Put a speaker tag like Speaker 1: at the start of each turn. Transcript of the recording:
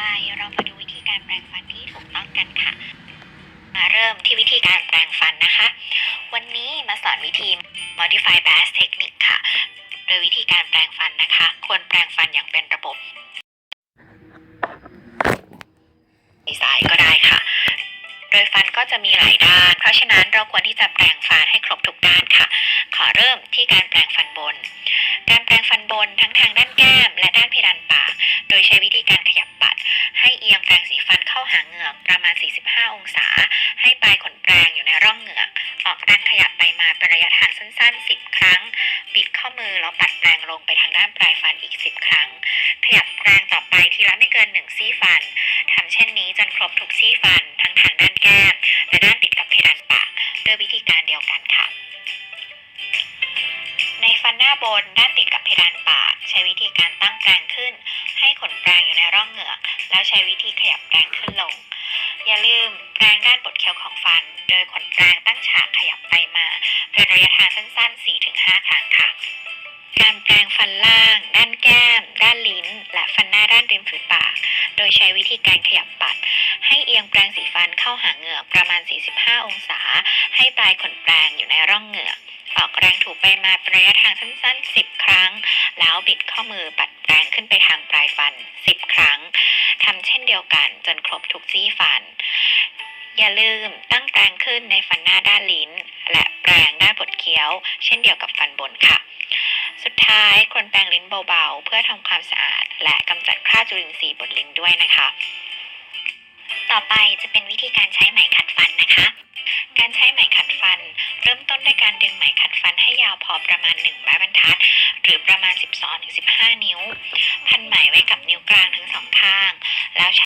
Speaker 1: ไปเรามาดูวิธีการแปรงฟันที่ถูกต้องกันค่ะ มาเริ่มที่วิธีการแปรงฟันนะคะ วันนี้มาสอนวิธี modify bass technique ค่ะ โดยวิธีการแปรงฟันนะคะ ควรแปรงฟันอย่างเป็นระบบดีไซน์ก็ได้ค่ะ โดยฟันก็จะมีหลายด้าน เพราะฉะนั้นเราควรที่จะแปรงฟันให้ครบทุกด้านค่ะ ขอเริ่มที่การแปรงฟันบน การแปรงฟันบนทั้งทางด้านแก้มและด้านเพดานปาก โดยใช้วิธีการขยับปัด ให้เอียงแปรงสีฟันเข้าหาเหงือกประมาณ 45 องศา ให้ปลายขนแปรงอยู่ในร่องเหงือก ออกแรงขยับไปมาเป็นระยะทางสั้น ๆ 10 ครั้ง บิดข้อมือแล้วปัดแปรงลงไปทางด้านปลายฟันอีก 10 ครั้ง ขยับแปรงต่อไปทีละไม่เกิน 1 ซี่ฟันทำเช่นนี้จนครบทุกซี่ฟันทั้งทางด้านแก้มและด้านติดกับเพดานปากด้วยวิธีการเดียวกันค่ะ ในฟันหน้าบนด้านติดกับเพดานปาก ใช้วิธีการตั้งแปรงขึ้น ให้ขนแปรงอยู่ในร่องเหงือก แล้วใช้วิธีขยับแปรงขึ้นลง อย่าลืมแปรงด้านบดเคี้ยวของฟัน โดยขนแปรงตั้งฉากขยับไปมาเป็นระยะทางสั้น ๆ 4-5 ครั้งค่ะ การแปรงฟันล่าง ด้านแก้ม ด้านลิ้น และฟันหน้าด้านริมฝีปาก โดยใช้วิธีการขยับปัด ให้เอียงแปรงสีฟันเข้าหาเหงือกประมาณ 45 องศา ให้ปลายขนแปรงอยู่ในร่อง อกแรงถูไปมาเป็นระยะทางสั้นๆ 10 ครั้ง แล้วบิดข้อมือปัดแปรงขึ้นไปทางปลายฟัน 10 ครั้งทำเช่นเดียวกันจนครบทุกซี่ฟัน อย่าลืมตั้งแปรงขึ้นในฟันหน้าด้านลิ้น และแปรงด้านบดเคี้ยว เช่นเดียวกับฟันบนค่ะ สุดท้ายควรแปรงลิ้นเบาๆ เพื่อทำความสะอาด และกำจัดคราบจุลินทรีย์บนลิ้นด้วยนะคะ ต่อไปจะเป็นวิธีการใช้ไหมขัดฟันนะคะ งไหมขัดฟันให้ยาวพอประมาณ 1 ไม้บรรทัด หรือประมาณ 12-15 นิ้ว พันไหมไว้กับนิ้วกลางทั้งสองข้าง แล้วใช้